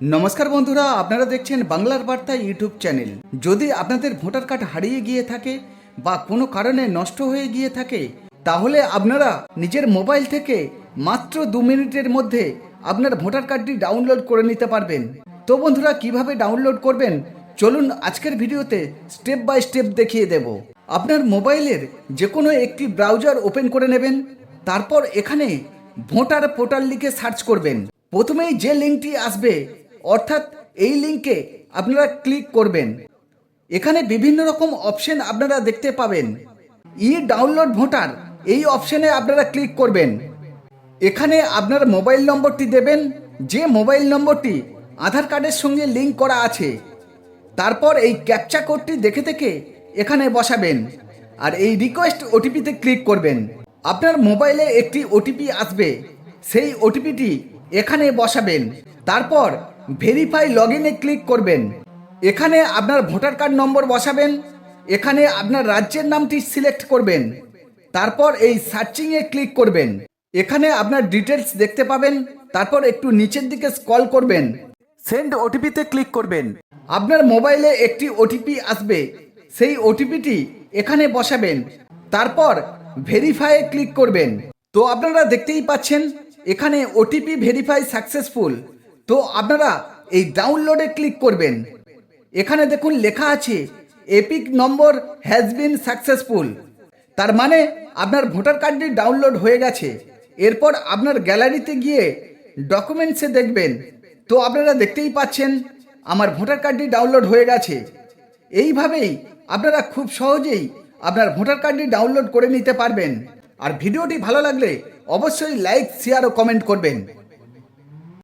নমস্কার বন্ধুরা, আপনারা দেখছেন বাংলার বার্তা ইউটিউব চ্যানেল। যদি আপনাদের ভোটার কার্ড হারিয়ে গিয়ে থাকে বা কোনো কারণে নষ্ট হয়ে গিয়ে থাকে, তাহলে আপনারা নিজের মোবাইল থেকে মাত্র দু মিনিটের মধ্যে আপনার ভোটার কার্ডটি ডাউনলোড করে নিতে পারবেন। তো বন্ধুরা, কীভাবে ডাউনলোড করবেন? চলুন আজকের ভিডিওতে স্টেপ বাই স্টেপ দেখিয়ে দেব। আপনার মোবাইলের যে কোনো একটি ব্রাউজার ওপেন করে নেবেন, তারপর এখানে ভোটার পোর্টাল লিখে সার্চ করবেন। প্রথমেই যে লিঙ্কটি আসবে অর্থাৎ এই লিঙ্কে আপনারা ক্লিক করবেন। এখানে বিভিন্ন রকম অপশন আপনারা দেখতে পাবেন। ই ডাউনলোড ভোটার, এই অপশনে আপনারা ক্লিক করবেন। এখানে আপনার মোবাইল নম্বরটি দেবেন, যে মোবাইল নম্বরটি আধার কার্ডের সঙ্গে লিঙ্ক করা আছে। তারপর এই ক্যাপচা কোডটি দেখে দেখে এখানে বসাবেন আর এই রিকোয়েস্ট ওটিপিতে ক্লিক করবেন। আপনার মোবাইলে একটি ওটিপি আসবে, সেই ওটিপিটি এখানে বসাবেন। তারপর ভেরিফাই লগ ইনে ক্লিক করবেন। এখানে আপনার ভোটার কার্ড নম্বর বসাবেন। এখানে আপনার রাজ্যের নামটি সিলেক্ট করবেন। তারপর এই সার্চিংয়ে ক্লিক করবেন। এখানে আপনার ডিটেলস দেখতে পাবেন। তারপর একটু নিচের দিকে স্ক্রল করবেন। সেন্ড ওটিপিতে ক্লিক করবেন। আপনার মোবাইলে একটি ওটিপি আসবে। সেই ওটিপিটি এখানে বসাবেন। তারপর ভেরিফাইয়ে ক্লিক করবেন। তো আপনারা দেখতেই পাচ্ছেন এখানে ওটিপি ভেরিফাই সাকসেসফুল তো আপনারা এই ডাউনলোডে ক্লিক করবেন। এখানে দেখুন লেখা আছে EPIC number has been successful তার মানে আপনার ভোটার কার্ডটি ডাউনলোড হয়ে গেছে। এরপর আপনার গ্যালারিতে গিয়ে ডকুমেন্টসে দেখবেন। তো আপনারা দেখতেই পাচ্ছেন, আমার ভোটার কার্ডটি ডাউনলোড হয়ে গেছে। এইভাবেই আপনারা খুব সহজেই আপনার ভোটার কার্ডটি ডাউনলোড করে নিতে পারবেন। আর ভিডিওটি ভালো লাগলে অবশ্যই লাইক শেয়ার ও কমেন্ট করবেন।